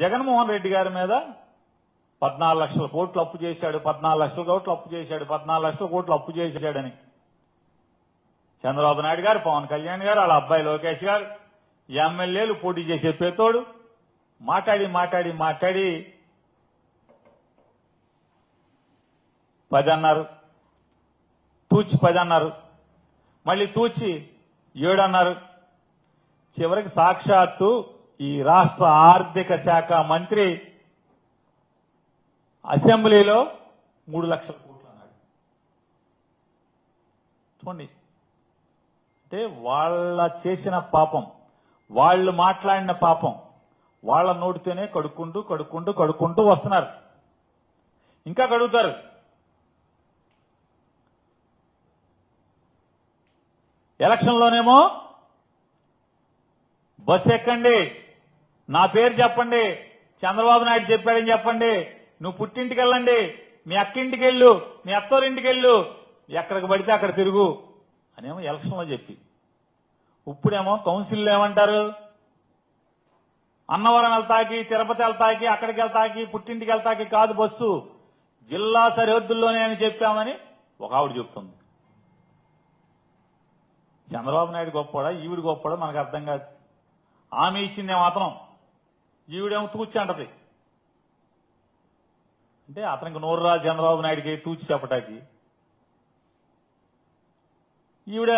జగన్మోహన్ రెడ్డి గారి మీద పద్నాలుగు లక్షల కోట్లు అప్పు చేశాడు పద్నాలుగు లక్షల కోట్లు అప్పు చేశాడు పద్నాలుగు లక్షల కోట్లు అప్పు చేశాడని. చంద్రబాబు నాయుడు గారు పవన్ కళ్యాణ్ గారు వాళ్ళ అబ్బాయి లోకేష్ గారు ఎమ్మెల్యేలు పోటీ చేసే పేతోడు మాట్లాడి మాట్లాడి మాట్లాడి పది అన్నారు. తూచి పది అన్నారు. మళ్ళీ తూచి ఏడు అన్నారు. చివరికి సాక్షాత్తు ఈ రాష్ట్ర ఆర్థిక శాఖ మంత్రి అసెంబ్లీలో మూడు లక్షల కోట్లు అన్నాడు. చూడండి. అంటే వాళ్ళ చేసిన పాపం వాళ్ళు మాట్లాడిన పాపం వాళ్ళ నోటితోనే కడుక్కుంటూ కడుక్కుంటూ కడుక్కుంటూ వస్తున్నారు. ఇంకా కడుగుతారు. ఎలక్షన్లోనేమో బస్ ఎక్కండి. నా పేరు చెప్పండి. చంద్రబాబు నాయుడు చెప్పాడని చెప్పండి. నువ్వు పుట్టింటికి వెళ్ళండి మీ అక్కింటికి వెళ్ళు మీ అత్తోరింటికి వెళ్ళు ఎక్కడికి పడితే అక్కడ తిరుగు అనేమో ఎలక్షన్లో చెప్పి. ఇప్పుడేమో కౌన్సిల్ ఏమంటారు? అన్నవరం వెళ్తాకి తిరుపతి వెళ్తాకి అక్కడికి వెళ్తాకి పుట్టింటికి వెళ్తాకి కాదు బస్సు. జిల్లా సరిహద్దుల్లోనే అని చెప్పామని ఒక ఆవిడ చెప్తుంది. చంద్రబాబు నాయుడు గొప్పడా ఈవిడ గొప్పడా మనకు అర్థం కాదు. ఆమె ఇచ్చిందే మాత్రం. ఈవిడేమో తూచి అంటది. అంటే అతనికి నోరురా చంద్రబాబు నాయుడికి తూచి చెప్పటానికి. ఈవిడ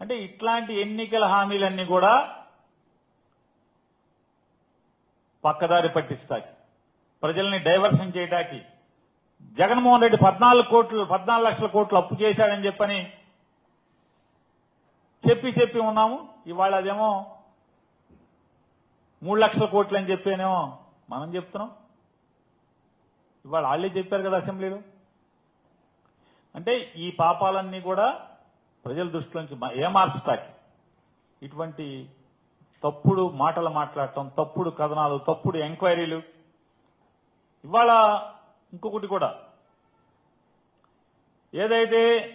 అంటే ఇట్లాంటి ఎన్నికల హామీలన్నీ కూడా పక్కదారి పట్టిస్తాయి. ప్రజల్ని డైవర్షన్ చేయటానికి. జగన్మోహన్ రెడ్డి పద్నాలుగు కోట్లు పద్నాలుగు లక్షల కోట్లు అప్పు చేశాడని చెప్పని చెప్పి చెప్పి ఉన్నాము. ఇవాళ అదేమో మూడు లక్షల కోట్లు అని చెప్పేనేమో మనం చెప్తున్నాం. ఇవాళ వాళ్ళే చెప్పారు కదా అసెంబ్లీలో. అంటే ఈ పాపాలన్నీ కూడా ప్రజల దృష్టిలోంచి మా- ఏమార్చటానికి. ఇటువంటి తప్పుడు మాటలు మాట్లాడటం తప్పుడు కథనాలు తప్పుడు ఎంక్వైరీలు. ఇవాళ ఇంకొకటి కూడా. ఏదైతే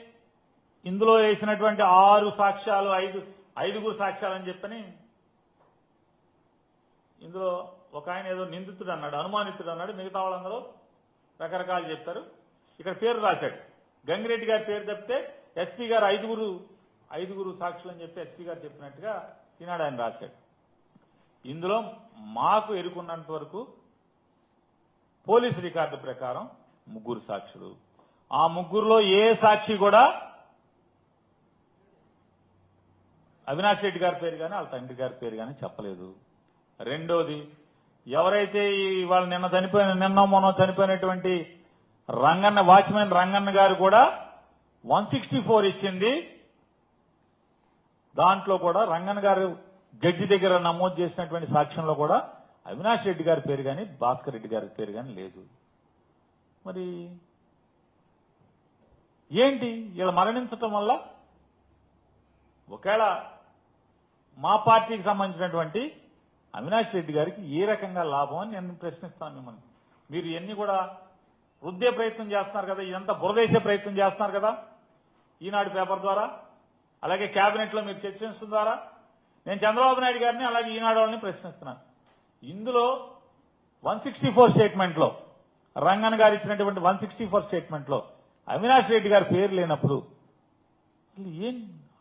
ఇందులో వేసినటువంటి ఆరు సాక్ష్యాలు ఐదు ఐదుగురు సాక్ష్యాలు అని చెప్పని ఇందులో ఒక ఆయన ఏదో నిందితుడు అన్నాడు అనుమానితుడు అన్నాడు మిగతా వాళ్ళందరూ రకరకాలు చెప్పారు. ఇక్కడ పేరు రాశాడు. గంగిరెడ్డి గారి పేరు చెప్తే ఎస్పీ గారు ఐదుగురు ఐదుగురు సాక్షులు అని చెప్పి ఎస్పీ గారు చెప్పినట్టుగా ఈనాడు ఆయన రాశాడు. ఇందులో మాకు ఎరుకున్నంత వరకు పోలీసు రికార్డు ప్రకారం ముగ్గురు సాక్షులు. ఆ ముగ్గురులో ఏ సాక్షి కూడా అవినాష్ రెడ్డి గారి పేరు కానీ వాళ్ళ తండ్రి గారి పేరు కానీ చెప్పలేదు. రెండోది ఎవరైతే ఇవాళ వాళ్ళు నిన్న చనిపోయిన నిన్న మొన్న చనిపోయినటువంటి రంగన్న వాచ్మెన్ రంగన్న గారు కూడా వన్ సిక్స్టీ ఫోర్ ఇచ్చింది. దాంట్లో కూడా రంగన్ గారు జడ్జి దగ్గర నమోదు చేసినటువంటి సాక్ష్యంలో కూడా అవినాష్ రెడ్డి గారి పేరు కానీ భాస్కర్ రెడ్డి గారి పేరు కానీ లేదు. మరి ఏంటి? ఇలా మరణించటం వల్ల ఒకవేళ మా పార్టీకి సంబంధించినటువంటి అవినాష్ రెడ్డి గారికి ఏ రకంగా లాభం అని నేను ప్రశ్నిస్తాను మిమ్మల్ని. మీరు ఎన్ని కూడా వృద్ధే ప్రయత్నం చేస్తున్నారు కదా ఇదంతా బురదేసే ప్రయత్నం చేస్తున్నారు కదా ఈనాడు పేపర్ ద్వారా అలాగే కేబినెట్లో మీరు చర్చించడం ద్వారా నేను చంద్రబాబు నాయుడు గారిని అలాగే ఈనాడు వాళ్ళని ప్రశ్నిస్తున్నాను. ఇందులో వన్ సిక్స్టీ ఫోర్ స్టేట్మెంట్లో రంగన్ గారు ఇచ్చినటువంటి వన్ సిక్స్టీ ఫోర్ స్టేట్మెంట్లో అవినాష్ రెడ్డి గారి పేరు లేనప్పుడు ఏం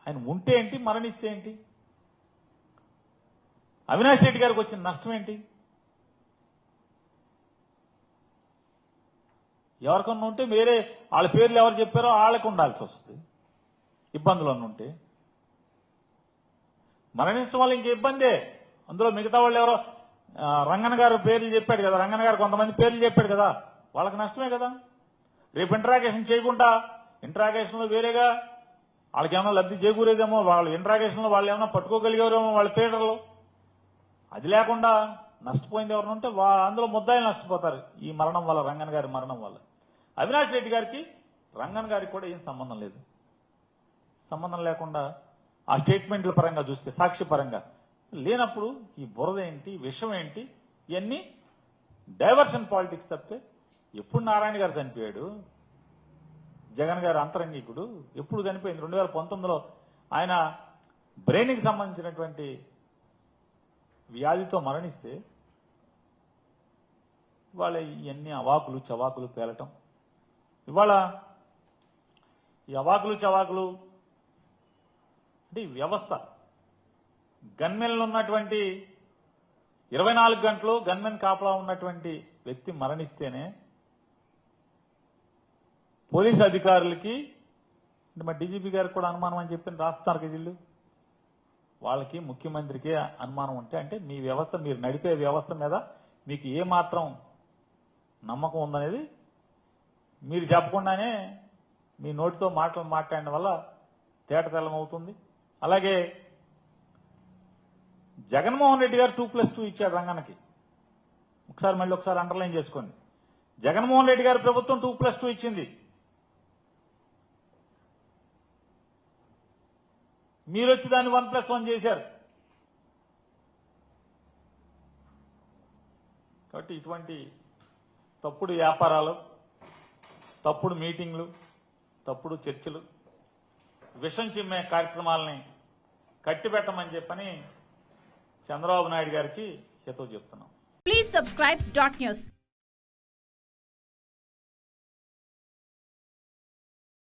ఆయన ఉంటే ఏంటి మరణిస్తే ఏంటి? అవినాష్ రెడ్డి గారికి వచ్చిన నష్టం ఏంటి? ఎవరికన్నా ఉంటే వేరే వాళ్ళ పేర్లు ఎవరు చెప్పారో వాళ్ళకి ఉండాల్సి వస్తుంది. ఇబ్బందులు అన్న ఉంటే. మరణించడం వల్ల ఇంక ఇబ్బందే. అందులో మిగతా వాళ్ళు ఎవరో రంగన్ గారు పేర్లు చెప్పాడు కదా రంగన్ గారు కొంతమంది పేర్లు చెప్పాడు కదా వాళ్ళకి నష్టమే కదా. రేపు ఇంటరాగేషన్ చేయకుండా ఇంటరాగేషన్లో వేరేగా వాళ్ళకి ఏమైనా లబ్ధి చేకూరేదేమో వాళ్ళు ఇంటరాగేషన్లో వాళ్ళు ఏమైనా పట్టుకోగలిగారేమో వాళ్ళ పేర్లలో. అది లేకుండా నష్టపోయింది ఎవరు ఉంటే వా- అందులో ముద్దాయిలు నష్టపోతారు. ఈ మరణం వల్ల రంగన్ గారి మరణం వల్ల. అవినాష్ రెడ్డి గారికి రంగన్ గారికి కూడా ఏం సంబంధం లేదు. సంబంధం లేకుండా ఆ స్టేట్మెంట్ల పరంగా చూస్తే సాక్షి పరంగా లేనప్పుడు ఈ బురద ఏంటి విషం ఏంటి ఇవన్నీ డైవర్షన్ పాలిటిక్స్ తప్పితే ఎప్పుడు నారాయణ గారు చనిపోయాడు జగన్ గారు అంతరంగికుడు ఎప్పుడు చనిపోయింది? రెండు వేల పంతొమ్మిదిలో ఆయన బ్రెయిన్కి సంబంధించినటువంటి వ్యాధితో మరణిస్తే ఇవాళ ఇవన్నీ అవాకులు చవాకులు పేలటం. ఇవాళ ఈ అవాకులు చవాకులు అంటే ఈ వ్యవస్థ. గన్మెన్లు ఉన్నటువంటి ఇరవై నాలుగు గంటలు గన్మెన్ కాపలా ఉన్నటువంటి వ్యక్తి మరణిస్తేనే పోలీస్ అధికారులకి అంటే మా డీజీపీ గారికి కూడా అనుమానం అని చెప్పి రాస్తున్నారు కదా వీళ్ళు. వాళ్ళకి ముఖ్యమంత్రికి అనుమానం ఉంటే అంటే మీ వ్యవస్థ మీరు నడిపే వ్యవస్థ మీద మీకు ఏ మాత్రం నమ్మకం ఉందనేది మీరు చెప్పకుండానే మీ నోటితో మాటలు మాట్లాడడం వల్ల తేటతెల్లం అవుతుంది అలాగే జగన్మోహన్ రెడ్డి గారు టూ ప్లస్ టూ ఇచ్చారు రంగానికి ఒకసారి మళ్ళీ ఒకసారి అండర్లైన్ చేసుకోండి. జగన్మోహన్ రెడ్డి గారి ప్రభుత్వం టూ ప్లస్ టూ ఇచ్చింది. మీరు వచ్చి దాన్ని వన్ ప్లస్ వన్ చేశారు. కాబట్టి ఇటువంటి తప్పుడు వ్యాపారాలు తప్పుడు మీటింగ్లు తప్పుడు చర్చలు విషం చిమ్మే కార్యక్రమాలని కట్టిపెట్టమని చెప్పని చంద్రబాబు నాయుడు గారికి హితవు చెప్తున్నాం. Please subscribe dot news